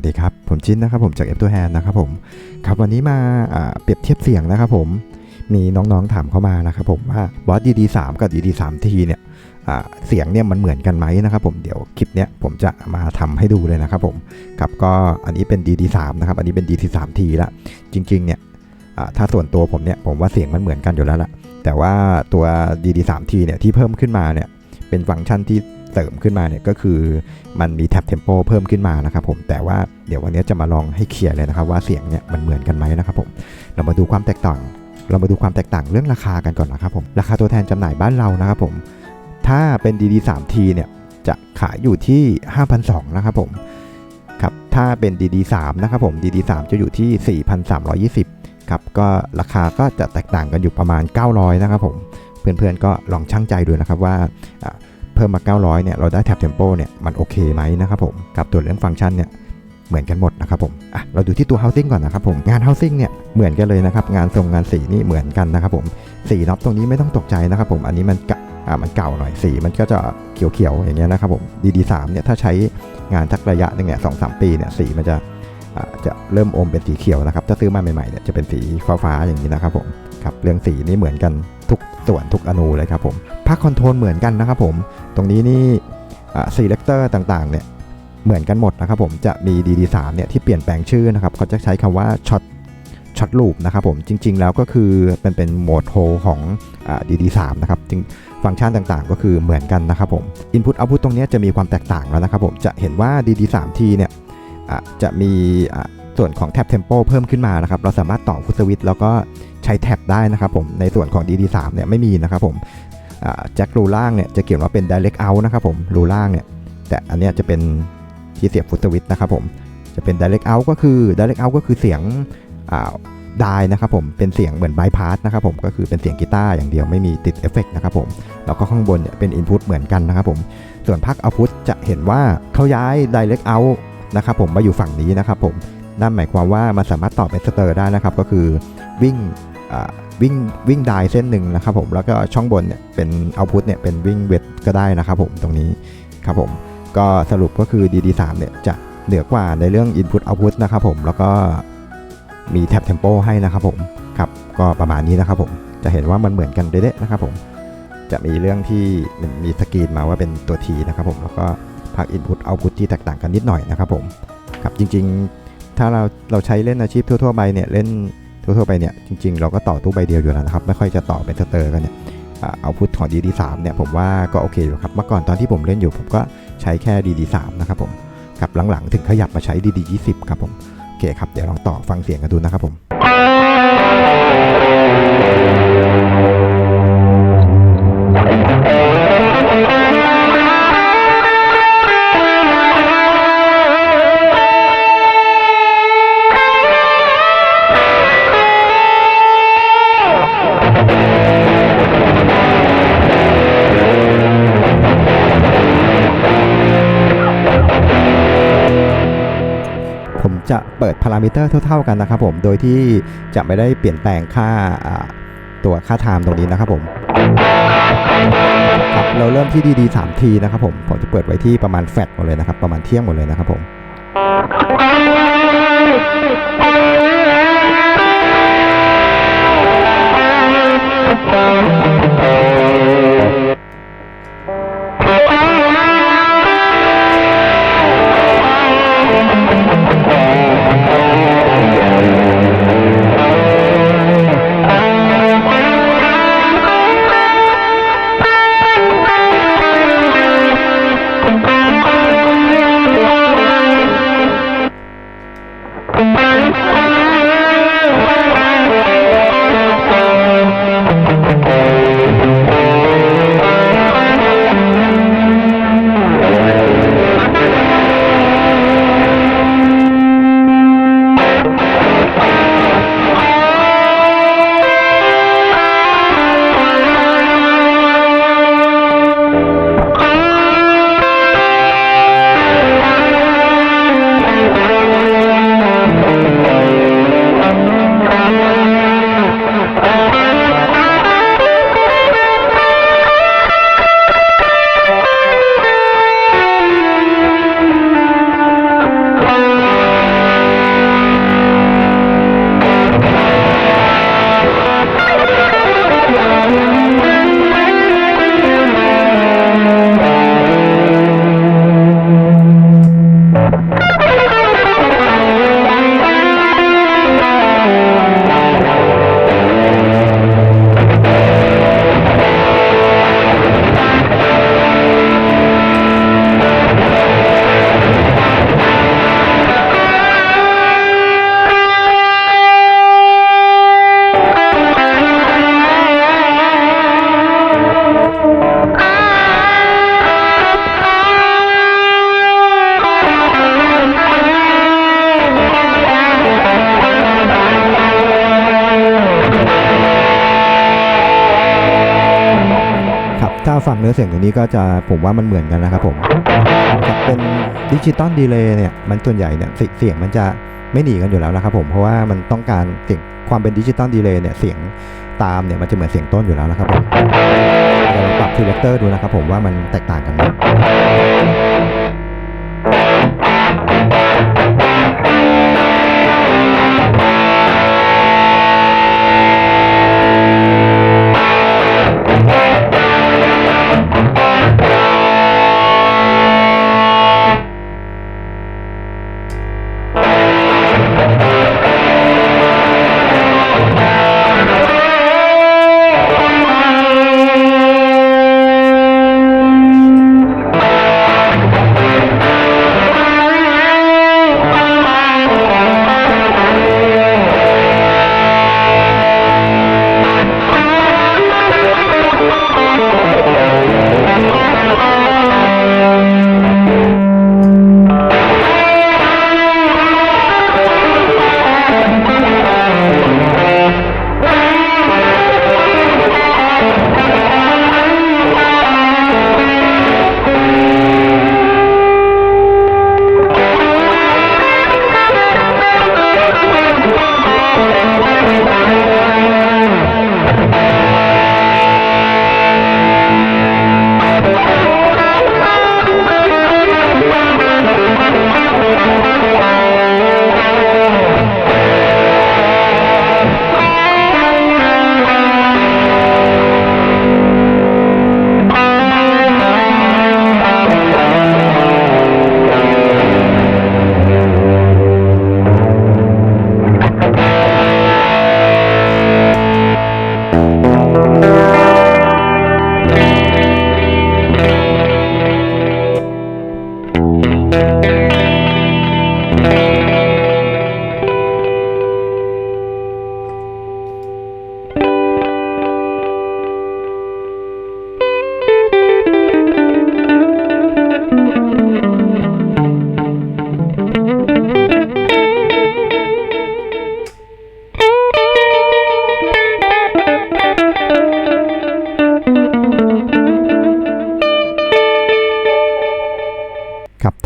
วัสดีครับ ผมชินนะครับผมจาก F 2 Hand นะครับผมครับวันนี้มาเปรียบเทียบเสียงนะครับผมมีน้องๆถามเข้ามานะครับผมว่าบอส DD3 กับ DD3T เนี่ยเสียงเนี่ยมันเหมือนกันไหมนะครับผมเดี๋ยวคลิปเนี้ยผมจะมาทำให้ดูเลยนะครับผมครับก็อันนี้เป็น DD3 นะครับอันนี้เป็น DD3T ละจริงๆเนี่ยถ้าส่วนตัวผมเนี่ยผมว่าเสียงมันเหมือนกันอยู่แล้วละแต่ว่าตัว DD3T เนี่ยที่เพิ่มขึ้นมาเนี่ยเป็นฟังก์ชันที่ เสริมขึ้นมาเนี่ยก็คือมันมีแท็บเทมโปเพิ่มขึ้นมานะครับผมแต่ว่าเดี๋ยววันนี้จะมาลองให้เคลียร์เลยนะครับว่าเสียงเนี่ยมันเหมือนกันไหมนะครับผมเรามาดูความแตกต่าง เรามาดูความแตกต่างเรื่องราคากันก่อนนะครับผมราคาตัวแทนจำหน่ายบ้านเรานะครับผมถ้าเป็น DD3T เนี่ยจะขายอยู่ที่ 5,200นะครับผมครับถ้าเป็น DD3 นะครับผม DD3 จะอยู่ที่ 4,320ครับก็ราคาก็จะแตกต่างกันอยู่ประมาณ 900นะครับผมเพื่อนๆก็ลองชั่งใจดูนะครับว่า พิ่มมา 900 เนี่ย เราได้แท็บเทมโปเนี่ยมันโอเคไหมนะครับผม กับตัวเรื่องฟังก์ชันเนี่ยเหมือนกันหมดนะครับผม อะ เราดูที่ตัว housing ก่อนนะครับผม งาน housing เนี่ยเหมือนกันเลยนะครับ งานทรงงานสีนี่เหมือนกันนะครับผม สีน็อตตรงนี้ไม่ต้องตกใจนะครับผม อันนี้มันกะอ่ามันเก่าหน่อย สีมันก็จะเขียวๆอย่างเงี้ยนะครับผม DD3 เนี่ยถ้าใช้งานทักระยะหนึงเนี่ยสองสามปีเนี่ยสีมันจะอ่าจะเริ่มอมเป็นสีเขียวนะครับ ถ้าซื้อมาใหม่ๆเนี่ยจะเป็นสีฟ้าๆอย่างนี้นะครับผม ครับ เรื่องสีนี่เหมือนกัน ทุกส่วนทุกอนูเลยครับผมภาคคอนโทรลเหมือนกันนะครับผม ตรงนี้นี่ซีเลคเตอร์ต่างๆเนี่ยเหมือนกันหมดนะครับผมจะมี DD3 เนี่ยที่เปลี่ยนแปลงชื่อนะครับเขาจะใช้คำว่าช็อตช็อตลูปนะครับผมจริง ๆ แล้วก็คือเป็นเป็นโหมดโฮของอ่า DD3 นะครับจริงฟังก์ชันต่างๆ ก็คือเหมือนกันนะครับผม Input Output ตรงนี้จะมีความแตกต่างแล้วนะครับผมจะเห็นว่า DD3T เนี่ยจะมีะ ส่วนของแท็บ Tempo เพิ่มขึ้นมานะครับ เราสามารถต่อฟุตสวิตแล้วก็ใช้แท็บได้นะครับผมในส่วนของ DD3 เนี่ยไม่มีนะครับผมแจ็ครูล่างเนี่ยจะเขียนว่าเป็น direct out นะครับผมรูล่างเนี่ยแต่อันนี้จะเป็นที่เสียบฟุตสวิตนะครับผมจะเป็น direct out ก็คือ direct out ก็คือเสียงดายนะครับผมเป็นเสียงเหมือนบายพาสนะครับผมก็คือเป็นเสียงกีตาร์อย่างเดียวไม่มีติดเอฟเฟกต์นะครับผมแล้วก็ข้างบนเนี่ยเป็น input เหมือนกันนะครับผมส่วนภาค output จะเห็นว่าเขาย้าย direct out นะครับผมมาอยู่ฝั่งนี้นะครับผม นั่นหมายความว่ามันสามารถต่อเป็นสเตอร์ได้นะครับ ก็คือวิ่งวิ่งวิ่งไดเส้นหนึ่งนะครับผมแล้วก็ช่องบนเนี่ยเป็นเอาพุทเนี่ยเป็นวิ่งเวทก็ได้นะครับผมตรงนี้ครับผมก็สรุปก็คือ DD3 เนี่ยจะเหนือกว่าในเรื่อง Input Output นะครับผมแล้วก็มีแท็บเทมโปให้นะครับผมครับก็ประมาณนี้นะครับผมจะเห็นว่ามันเหมือนกันเด๊ะๆนะครับผมจะมีเรื่องที่มีสกรีนมาว่าเป็นตัว T นะครับผมแล้วก็ภาค Input Output ที่แตกต่างกันนิดหน่อยนะครับผมครับจริงๆ ถ้าเราเราใช้เล่นอาชีพทั่วๆไปเนี่ยเล่นทั่วๆไปเนี่ยจริง ๆ เราก็ต่อตู้ใบเดียวอยู่แล้วนะครับไม่ค่อยจะต่อเป็นสเตอร์กันเนี่ยเอาพุทของ DD3 เนี่ยผมว่าก็โอเคอยู่ครับเมื่อก่อนตอนที่ผมเล่นอยู่ผมก็ใช้แค่ DD3 นะครับผมกับหลังๆ ถึงขยับมาใช้ DD20 ครับผมโอเคครับเดี๋ยวลองต่อฟังเสียงกันดูนะครับผม เปิดพารามิเตอร์เท่า ๆกันนะครับผมโดยที่จะไม่ได้เปลี่ยนแปลงค่าตัวค่าไทม์ตรงนี้นะครับผมครับเราเริ่มที่ DD 3 t นะครับผมผมจะเปิดไว้ที่ประมาณแฟดหมดเลยนะครับ ประมาณเที่ยงหมดเลยนะครับผม ครับถ้าฟังเนื้อเสียงตรงนี้ก็จะผมว่ามันเหมือนกันนะครับผมจะเป็นดิจิตอลดีเลย์เนี่ยมันส่วนใหญ่เนี่ยเสียงมันจะไม่หนีกันอยู่แล้วนะครับผมเพราะว่ามันต้องการเสียงความเป็นดิจิตอลดีเลย์เนี่ยเสียงตามเนี่ยมันจะเหมือนเสียงต้นอยู่แล้วนะครับผมเดี๋ยวเราปรับทีเลเตอร์ดูนะครับผมว่ามันแตกต่างกันไหม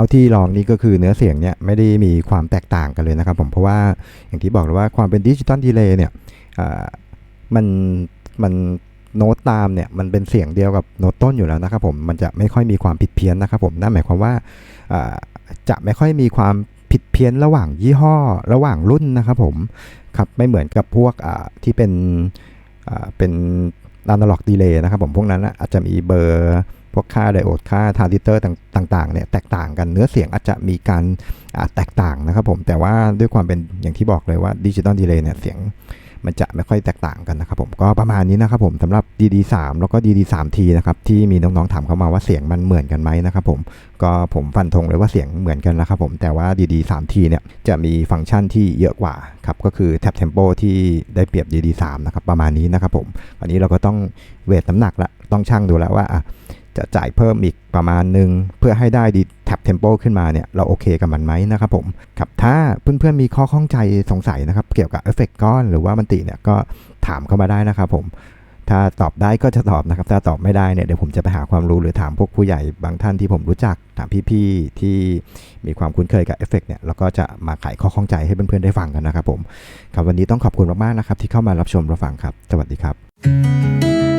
ท่าที่ลองนี่ก็คือเนื้อเสียงเนี่ยไม่ได้มีความแตกต่างกันเลยนะครับผมเพราะว่าอย่างที่บอกเลยว่าความเป็นดิจิตอลดีเลย์เนี่ยมันมันโน้ตตามเนี่ยมันเป็นเสียงเดียวกับโน้ตต้นอยู่แล้วนะครับผมมันจะไม่ค่อยมีความผิดเพี้ยนนะครับผมนั่นหมายความว่าจะไม่ค่อยมีความผิดเพี้ยนระหว่างยี่ห้อระหว่างรุ่นนะครับผมครับไม่เหมือนกับพวกที่เป็นอ่าเป็นอนาล็อกดีเลย์นะครับผมพวกนั้นอาจจะมีเบอร์ พวกค่าไดโอดค่าทรานซิสเตอร์ต่างๆเนี่ยแตกต่างกันเนื้อเสียงอาจจะมีการแตกต่างนะครับผมแต่ว่าด้วยความเป็นอย่างที่บอกเลยว่าดิจิตอลดีเลย์เนี่ยเสียงมันจะไม่ค่อยแตกต่างกันนะครับผมก็ประมาณนี้นะครับผมสำหรับ DD3 แล้วก็ DD3T นะครับที่มีน้องๆถามเข้ามาว่าเสียงมันเหมือนกันไหมนะครับผมก็ผมฟันธงเลยว่าเสียงเหมือนกันนะครับผมแต่ว่า DD3T เนี่ยจะมีฟังก์ชันที่เยอะกว่าครับก็คือแท็บเทมโปที่ได้เปรียบ DD3 นะครับประมาณนี้นะครับผมอันนี้เราก็ต้องเวทน้ำหนักละต้องชั่งดูแล้วว่า จะจ่ายเพิ่มอีกประมาณหนึ่งเพื่อให้ได้ดีแท็บเทมโปขึ้นมาเนี่ยเราโอเคกับมันไหมนะครับผมครับถ้าเพื่อนๆมีข้อข้องใจสงสัยนะครับเกี่ยวกับเอฟเฟกก้อนหรือว่ามันติเนี่ยก็ถามเข้ามาได้นะครับผมถ้าตอบได้ก็จะตอบนะครับ ถ้าตอบไม่ได้เนี่ยเดี๋ยวผมจะไปหาความรู้หรือถามพวกผู้ใหญ่บางท่านที่ผมรู้จักถามพี่ๆที่มีความคุ้นเคยกับเอฟเฟกเนี่ยแล้วก็จะมาไขข้อข้องใจให้เพื่อนๆได้ฟังกันนะครับผมครับวันนี้ต้องขอบคุณมากๆนะครับที่เข้ามารับชมรับฟังครับ สวัสดีครับ